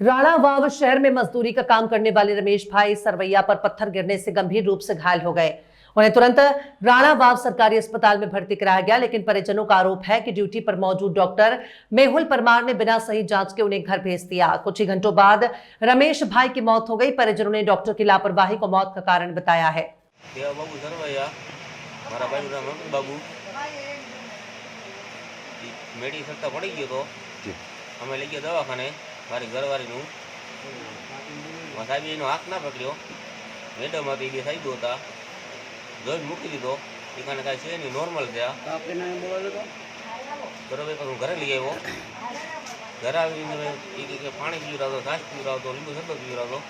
राणा वाव शहर में मजदूरी का काम करने वाले रमेश भाई सरवैया पर पत्थर गिरने से गंभीर रूप से घायल हो गए। उन्हें तुरंत राणावाव सरकारी अस्पताल में भर्ती कराया गया लेकिन परिजनों का आरोप है कि ड्यूटी पर मौजूद डॉक्टर मेहुल परमार ने बिना सही जाँच के उन्हें घर भेज दिया। कुछ ही घंटों बाद रमेश भाई की मौत हो गई। परिजनों ने डॉक्टर की लापरवाही को मौत का कारण बताया है। हमें लेके दवाखाने। મારા ગયો ગયા ઘરવાળીનું સાહેબે એનો હાથ ના પકડ્યો. મેડમ હતી બે સાહેબો હતા. જોઈને મૂકી દીધો. કારણે કાંઈ છે નહીં નોર્મલ થયા બરોબર હું ઘરે લઈ આવ્યો. ઘરે આવીને કે- પાણી પીવડાવતો છાશ પીવડાવતો લીંબુ શરબત પીવડાવતો.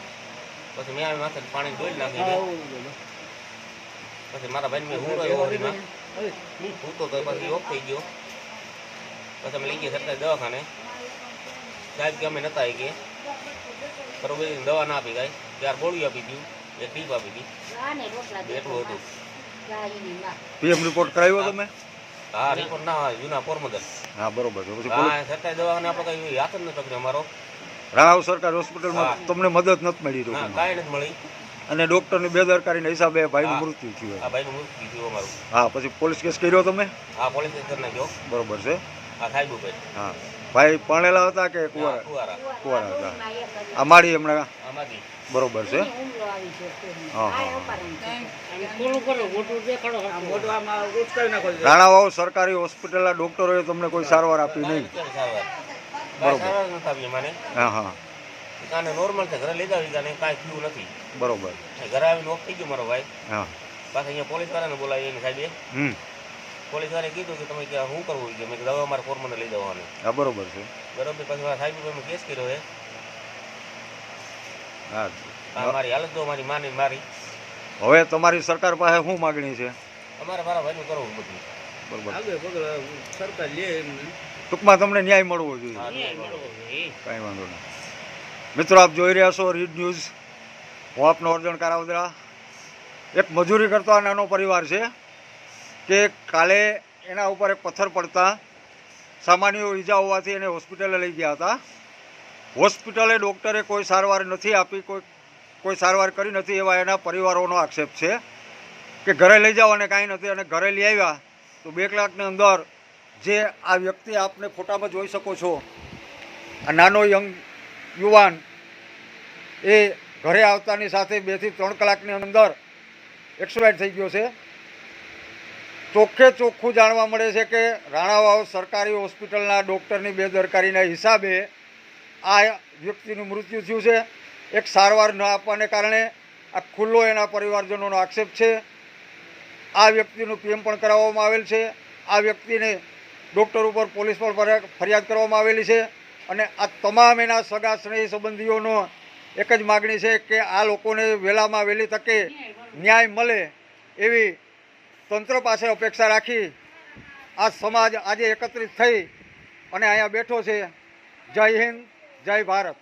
પછી મેં માથે પાણી ધોઈ નાખી પછી મારા ભાઈને મેં હું રહ્યો હું તો પછી ઓફ થઈ ગયો. પછી અમે લઈ ગયા સરકારી દવાખાને. સાહેબ કે અમે નતા આવી કે બરોબર એની દવા ના આપી ગઈ ત્યાર ગોળી આપી દીધું? એક ટીપ આપી હતી એટલું હતું. પીએમ રિપોર્ટ કરાવ્યો તમે? હા રિપોર્ટ ના જૂના પોરબંદર. હા બરોબર છે પછી પોલીસ હા સરકારી દવાખાને આપણે કઈ હાથ જ ન કર્યો અમારો. રાણાવ સરકારી હોસ્પિટલમાં હા. તમને મદદ નથી મળી હા કાંઈ નથી મળી. અને ડોક્ટરની બેદરકારીના હિસાબે ભાઈનું હા. મૃત્યુ થયું આ ભાઈનું મૃત્યુ થયું અમારું. હા પછી પોલીસ કેસ કર્યો તમે? આ પોલીસ કરી નાખ્યો બરોબર છે. આ સાહેબ ઉપર હા. ભાઈ પણેલા હતા કે હા, કુંવારા? કુવારા. કુંવારા હતા. આ માડી હમણાં બરોબર છે. રાણા વાવ સરકારી હોસ્પિટલના ડોક્ટરોએ તમને કોઈ સારવાર આપી નહીં. સારવાર. બરોબર. સારવાર નથી આપી મને હા હા. કાને નોર્મલ છે ઘરે લઈ જાવી કાને કાંઈ થયું નથી. બરોબર. ઘરે આવીને ઓફ થઈ ગયો મારો ભાઈ. હા. પાછા અહીંયા પોલીસ વાળાને બોલાવી સાહેબ સાહેબે. હમ. પોલીસ વાળાએ કીધું કે તમે કે શું કરવું કે મેં દવા મારા અમારે ફોર્મને લઈ જવાની. હા બરોબર છે. બરોબર પછી મારા સાહેબ ઉપર મેં કેસ કર્યો છે. હા. આ મારી હાલત જો મારી માની મારી. હવે તમારી સરકાર પાસે શું માગણી છે? અમારે મારા ભાઈનું કરવું બધું. બરોબર. ટૂંકમાં તમને ન્યાય મળવો જોઈએ. હા, કાંઈ વાંધો નહીં. મિત્રો આપ જોઈ રહ્યા છો રીડ ન્યૂઝ. હું આપનો અર્જણ કારાવદરા. એક મજૂરી કરતો આ નાનો પરિવાર છે. કે કાલે એના ઉપર એક પથ્થર પડતા સામાન્ય ઈજા હોવાથી એને હોસ્પિટલે લઈ ગયા હતા. હોસ્પિટલે ડૉક્ટરે કોઈ સારવાર નથી આપી, કોઈ કોઈ સારવાર કરી નથી એવા એના પરિવારોનો આક્ષેપ છે કે ઘરે લઈ જાઓ અને કાંઈ નથી અને ઘરે લઈ આવ્યા તો બે કલાકની અંદર જે આ વ્યક્તિ આપને ફોટામાં જોઈ શકો છો, આ નાનો યંગ યુવાન એ ઘરે આવતાની સાથે બેથી ત્રણ કલાકની અંદર એક્સપાયર થઈ ગયો છે. ચોખ્ખે ચોખ્ખું જાણવા મળે છે કે રાણાવાવ સરકારી હોસ્પિટલના ડૉક્ટરની બેદરકારીના હિસાબે આ વ્યક્તિનું મૃત્યુ થયું છે. એક સારવાર ન આપવાને કારણે આ ખુલ્લો એના પરિવારજનોનો આક્ષેપ છે. આ વ્યક્તિનું પીએમ પણ કરાવવામાં આવેલ છે. આ વ્યક્તિને ડૉક્ટર ઉપર પોલીસ પર ફરિયા- ફરિયાદ કરવામાં આવેલી છે અને આ તમામ એના સગા સ્નેહી સંબંધીઓનો એક જ માગણી છે કે આ લોકોને વહેલામાં વહેલી તકે ન્યાય મળે એવી તંત્ર પાસે અપેક્ષા રાખી આ સમાજ આજે એકત્રિત થઈ અને અહીંયા બેઠો છે. જય હિન્દ, જય ભારત.